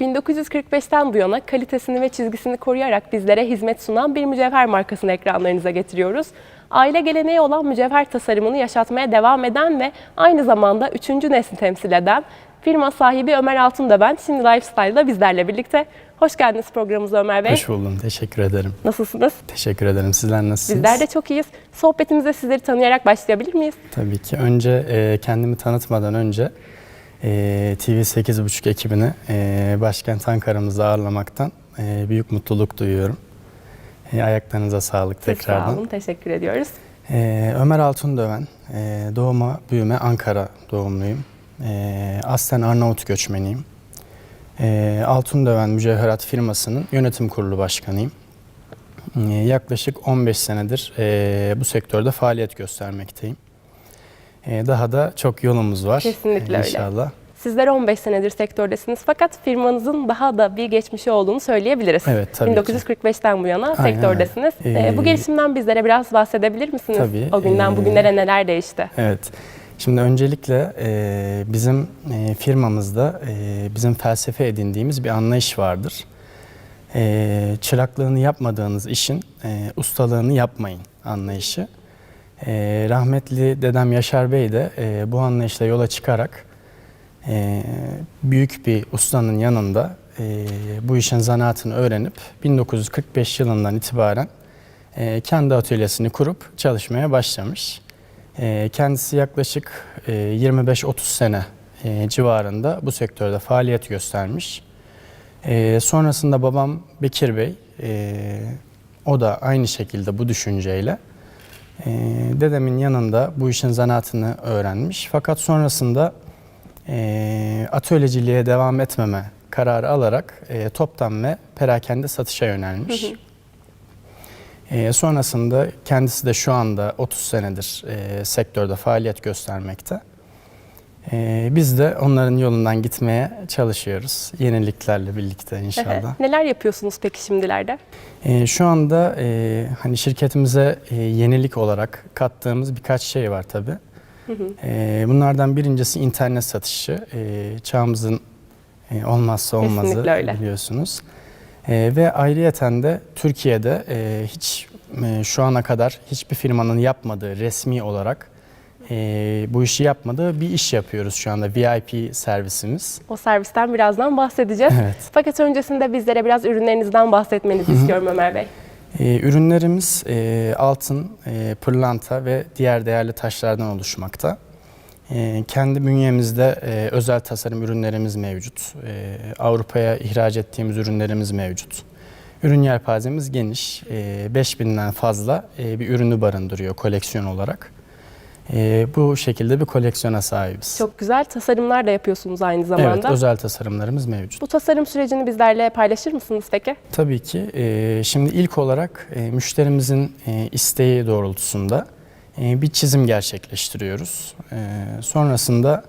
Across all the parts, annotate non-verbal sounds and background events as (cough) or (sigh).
1945'ten bu yana kalitesini ve çizgisini koruyarak bizlere hizmet sunan bir mücevher markasını ekranlarınıza getiriyoruz. Aile geleneği olan mücevher tasarımını yaşatmaya devam eden ve aynı zamanda üçüncü nesli temsil eden firma sahibi Ömer Altun da ben. Şimdi Lifestyle'da bizlerle birlikte. Hoş geldiniz programımıza Ömer Bey. Hoş buldum. Teşekkür ederim. Nasılsınız? Teşekkür ederim. Sizler nasılsınız? Bizler de çok iyiyiz. Sohbetimize sizleri tanıyarak başlayabilir miyiz? Tabii ki. Önce e, kendimi tanıtmadan önce e, TV8.5 ekibini e, başkent Ankara'mızda ağırlamaktan e, büyük mutluluk duyuyorum. E, ayaklarınıza sağlık tekrardan. Sağ olun, teşekkür ediyoruz. E, Ömer Altun Döven, e, doğuma büyüme Ankara doğumluyum. E, aslen Arnavut göçmeniyim. E, Altun Döven Mücevherat firmasının yönetim kurulu başkanıyım. E, yaklaşık 15 senedir e, bu sektörde faaliyet göstermekteyim. E, daha da çok yolumuz var. Kesinlikle öyle. İnşallah. Sizler 15 senedir sektördesiniz fakat firmanızın daha da bir geçmişi olduğunu söyleyebiliriz. Evet, tabii ki. 1945'ten bu yana Aynen sektördesiniz. öyle. Ee, bu Ee, gelişimden bizlere biraz bahsedebilir misiniz? Tabii, O günden ee, bugünlere neler değişti? Evet. Şimdi öncelikle e, bizim e, firmamızda e, bizim felsefe edindiğimiz bir anlayış vardır. E, çıraklığını yapmadığınız işin e, ustalığını yapmayın anlayışı. E, rahmetli dedem Yaşar Bey de e, bu anlayışla yola çıkarak e, büyük bir ustanın yanında e, bu işin zanaatını öğrenip 1945 yılından itibaren e, kendi atölyesini kurup çalışmaya başlamış. E, kendisi yaklaşık e, 25-30 sene e, civarında bu sektörde faaliyet göstermiş. E, sonrasında babam Bekir Bey, e, o da aynı şekilde bu düşünceyle e, dedemin yanında bu işin zanaatını öğrenmiş. Fakat sonrasında e, atölyeciliğe devam etmeme kararı alarak e, toptan ve perakende satışa yönelmiş. E, sonrasında kendisi de şu anda 30 senedir e, sektörde faaliyet göstermekte. E, biz de onların yolundan gitmeye çalışıyoruz. Yeniliklerle birlikte inşallah. Neler yapıyorsunuz peki şimdilerde? E, şu anda e, hani şirketimize e, yenilik olarak kattığımız birkaç şey var tabii. E, bunlardan birincisi internet satışı. E, çağımızın e, olmazsa olmazı biliyorsunuz. E, ve ayrıyeten de Türkiye'de e, hiç e, şu ana kadar hiçbir firmanın yapmadığı resmi olarak e, bu işi yapmadığı bir iş yapıyoruz şu anda VIP servisimiz. O servisten birazdan bahsedeceğiz. Evet. Fakat öncesinde bizlere biraz ürünlerinizden bahsetmenizi istiyorum Ömer Bey. E, ürünlerimiz e, altın, e, pırlanta ve diğer değerli taşlardan oluşmakta. E, kendi bünyemizde e, özel tasarım ürünlerimiz mevcut. E, Avrupa'ya ihraç ettiğimiz ürünlerimiz mevcut. Ürün yelpazemiz geniş. E, 5000'den fazla e, bir ürünü barındırıyor koleksiyon olarak. E, bu şekilde bir koleksiyona sahibiz. Çok güzel tasarımlar da yapıyorsunuz aynı zamanda. Evet, özel tasarımlarımız mevcut. Bu tasarım sürecini bizlerle paylaşır mısınız peki? Tabii ki. Ee, Şimdi ilk olarak e, müşterimizin e, isteği doğrultusunda e, bir çizim gerçekleştiriyoruz. E, Sonrasında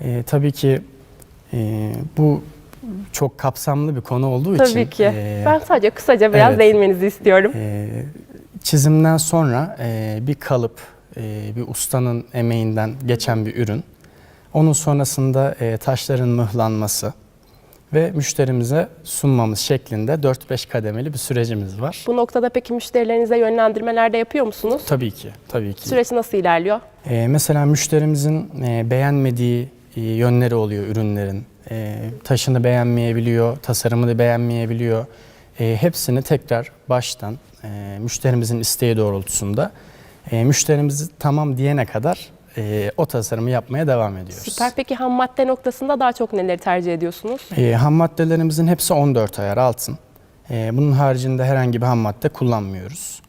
e, tabii ki e, bu çok kapsamlı bir konu olduğu için Tabii ki. e, ben sadece kısaca biraz evet. değinmenizi istiyorum. e, çizimden sonra e, bir kalıp, e, bir ustanın emeğinden geçen bir ürün. Onun sonrasında e, taşların mıhlanması ve müşterimize sunmamız şeklinde 4-5 kademeli bir sürecimiz var. Bu noktada peki müşterilerinize yönlendirmeler de yapıyor musunuz? Tabii ki, tabii ki. Süreç nasıl ilerliyor? E, mesela müşterimizin e, beğenmediği e, yönleri oluyor ürünlerin. E, taşını beğenmeyebiliyor, tasarımını beğenmeyebiliyor. E, hepsini tekrar baştan e, müşterimizin isteği doğrultusunda e, müşterimiz tamam diyene kadar e, o tasarımı yapmaya devam ediyoruz. Süper. Peki ham madde noktasında daha çok neleri tercih ediyorsunuz? E, ham maddelerimizin hepsi 14 ayar altın. E, bunun haricinde herhangi bir ham madde kullanmıyoruz.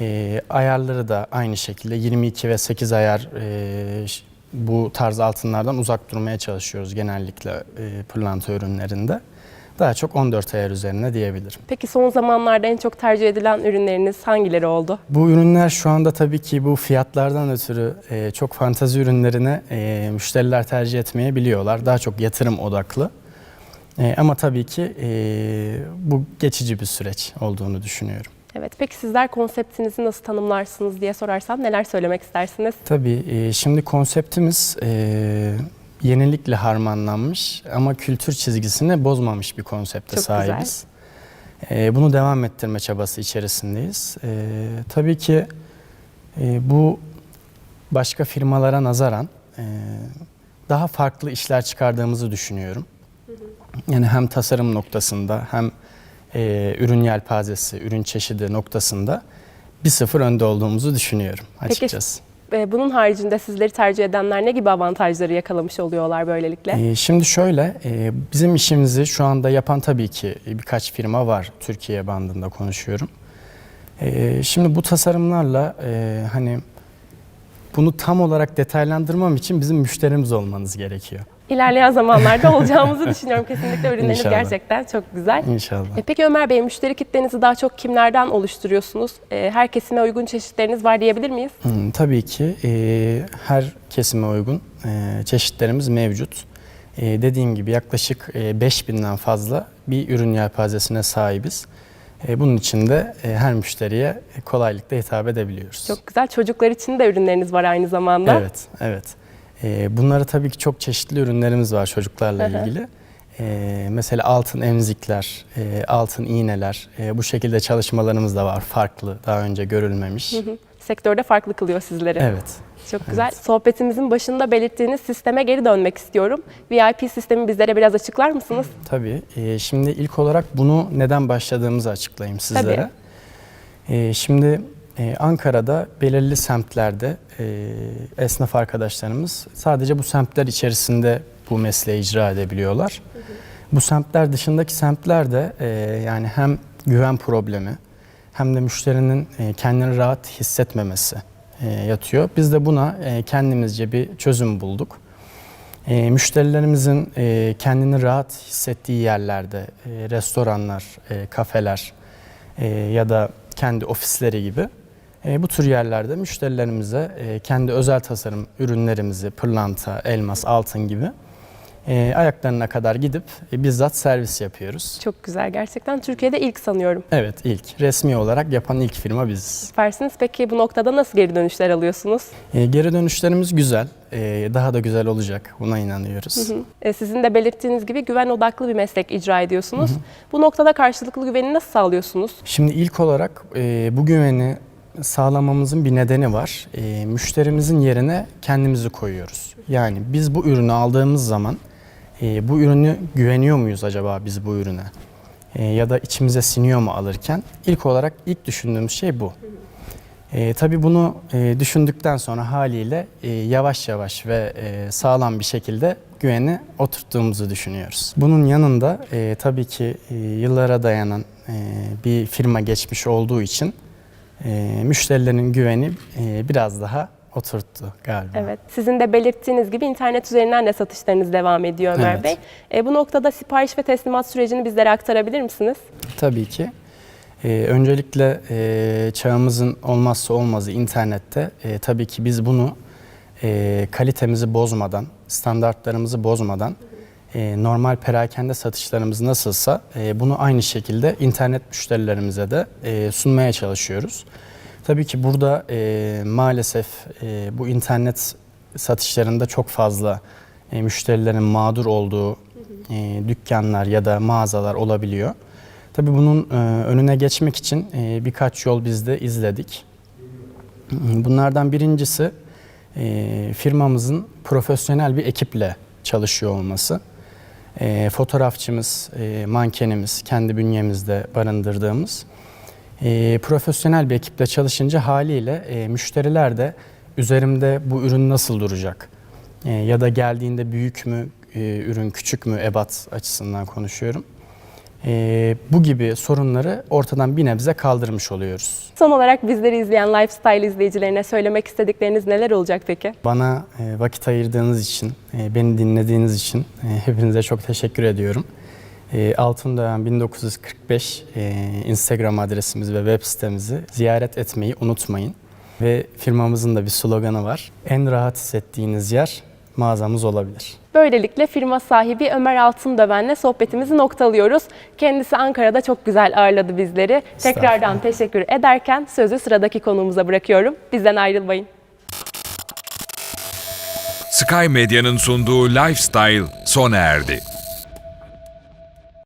E, ayarları da aynı şekilde 22 ve 8 ayar e, bu tarz altınlardan uzak durmaya çalışıyoruz genellikle e, pırlanta ürünlerinde. Daha çok 14 ayar üzerine diyebilirim. Peki son zamanlarda en çok tercih edilen ürünleriniz hangileri oldu? Bu ürünler şu anda tabii ki bu fiyatlardan ötürü e, çok fantazi ürünlerini e, müşteriler tercih etmeyebiliyorlar. Daha çok yatırım odaklı. E, ama tabii ki e, bu geçici bir süreç olduğunu düşünüyorum. Evet. Peki sizler konseptinizi nasıl tanımlarsınız diye sorarsam neler söylemek istersiniz? Tabii e, şimdi konseptimiz e, yenilikle harmanlanmış ama kültür çizgisini bozmamış bir konsepte Çok sahibiz. E, bunu devam ettirme çabası içerisindeyiz. E, tabii ki e, bu başka firmalara nazaran e, daha farklı işler çıkardığımızı düşünüyorum. Yani hem tasarım noktasında hem e, ürün yelpazesi, ürün çeşidi noktasında bir sıfır önde olduğumuzu düşünüyorum açıkçası. E, Bunun haricinde sizleri tercih edenler ne gibi avantajları yakalamış oluyorlar böylelikle? Ee, şimdi şöyle, e, bizim işimizi şu anda yapan tabii ki birkaç firma var. Türkiye bandında konuşuyorum. Ee, şimdi bu tasarımlarla e, hani bunu tam olarak detaylandırmam için bizim müşterimiz olmanız gerekiyor. İlerleyen zamanlarda (laughs) olacağımızı düşünüyorum. Kesinlikle ürünleriniz İnşallah. gerçekten çok güzel. İnşallah. E, Peki Ömer Bey, müşteri kitlenizi daha çok kimlerden oluşturuyorsunuz? E, Her kesime uygun çeşitleriniz var diyebilir miyiz? Hmm, tabii ki e, her kesime uygun e, çeşitlerimiz mevcut. E, dediğim gibi yaklaşık e, 5000'den fazla bir ürün yelpazesine sahibiz. E, bunun için de e, her müşteriye kolaylıkla hitap edebiliyoruz. Çok güzel. Çocuklar için de ürünleriniz var aynı zamanda. Evet, evet. E, bunları tabii ki çok çeşitli ürünlerimiz var çocuklarla ilgili. E, mesela altın emzikler, e, altın iğneler, e, bu şekilde çalışmalarımız da var. Farklı, daha önce görülmemiş. Sektörde farklı kılıyor sizleri. Evet. Çok güzel. Sohbetimizin başında belirttiğiniz sisteme geri dönmek istiyorum. VIP sistemi bizlere biraz açıklar mısınız? Tabii. Ee, şimdi ilk olarak bunu neden başladığımızı açıklayayım sizlere. Ee, şimdi e, Ankara'da belirli semtlerde e, esnaf arkadaşlarımız sadece bu semtler içerisinde bu mesleği icra edebiliyorlar. Bu semtler dışındaki semtlerde e, yani hem güven problemi hem de müşterinin e, kendini rahat hissetmemesi yatıyor. Biz de buna kendimizce bir çözüm bulduk. Müşterilerimizin kendini rahat hissettiği yerlerde, restoranlar, kafeler ya da kendi ofisleri gibi e, bu tür yerlerde müşterilerimize e, kendi özel tasarım ürünlerimizi, pırlanta, elmas, altın gibi e, ayaklarına kadar gidip e, bizzat servis yapıyoruz. Çok güzel. Gerçekten Türkiye'de ilk sanıyorum. Evet ilk, resmi olarak yapan ilk firma biziz. Süpersiniz. Peki bu noktada nasıl geri dönüşler alıyorsunuz? E, geri dönüşlerimiz güzel, e, daha da güzel olacak buna inanıyoruz. E, Sizin de belirttiğiniz gibi güven odaklı bir meslek icra ediyorsunuz. Bu noktada karşılıklı güveni nasıl sağlıyorsunuz? Şimdi ilk olarak e, bu güveni sağlamamızın bir nedeni var. E, müşterimizin yerine kendimizi koyuyoruz. Yani biz bu ürünü aldığımız zaman e, bu ürünü güveniyor muyuz acaba biz bu ürüne? E, ya da içimize siniyor mu alırken? İlk olarak ilk düşündüğümüz şey bu. E, tabii bunu e, düşündükten sonra haliyle e, yavaş yavaş ve e, sağlam bir şekilde güveni oturttuğumuzu düşünüyoruz. Bunun yanında e, tabii ki e, yıllara dayanan e, bir firma geçmiş olduğu için e, müşterilerin güveni e, biraz daha oturttu galiba. Evet. Sizin de belirttiğiniz gibi internet üzerinden de satışlarınız devam ediyor Ömer Evet. Bey. E, bu noktada sipariş ve teslimat sürecini bizlere aktarabilir misiniz? Tabii ki. Ee, öncelikle e, çağımızın olmazsa olmazı internette. E, tabii ki biz bunu e, kalitemizi bozmadan, standartlarımızı bozmadan, e, normal perakende satışlarımız nasılsa e, bunu aynı şekilde internet müşterilerimize de e, sunmaya çalışıyoruz. Tabii ki burada maalesef bu internet satışlarında çok fazla müşterilerin mağdur olduğu e, dükkanlar ya da mağazalar olabiliyor. Tabii bunun önüne geçmek için birkaç yol biz de izledik. Bunlardan birincisi firmamızın profesyonel bir ekiple çalışıyor olması. E, fotoğrafçımız, e, mankenimiz, kendi bünyemizde barındırdığımız e, profesyonel bir ekiple çalışınca haliyle e, müşteriler de üzerimde bu ürün nasıl duracak? E, ya da geldiğinde büyük mü e, ürün, küçük mü ebat açısından konuşuyorum. E, bu gibi sorunları ortadan bir nebze kaldırmış oluyoruz. Son olarak bizleri izleyen lifestyle izleyicilerine söylemek istedikleriniz neler olacak peki? Bana e, vakit ayırdığınız için, e, beni dinlediğiniz için e, hepinize çok teşekkür ediyorum. E, Altındöğen 1945 e, Instagram adresimiz ve web sitemizi ziyaret etmeyi unutmayın. Ve firmamızın da bir sloganı var. En rahat hissettiğiniz yer mağazamız olabilir. Böylelikle firma sahibi Ömer Altındöven'le sohbetimizi noktalıyoruz. Kendisi Ankara'da çok güzel ağırladı bizleri. Tekrardan teşekkür ederken sözü sıradaki konuğumuza bırakıyorum. Bizden ayrılmayın. Sky Medya'nın sunduğu Lifestyle sona erdi.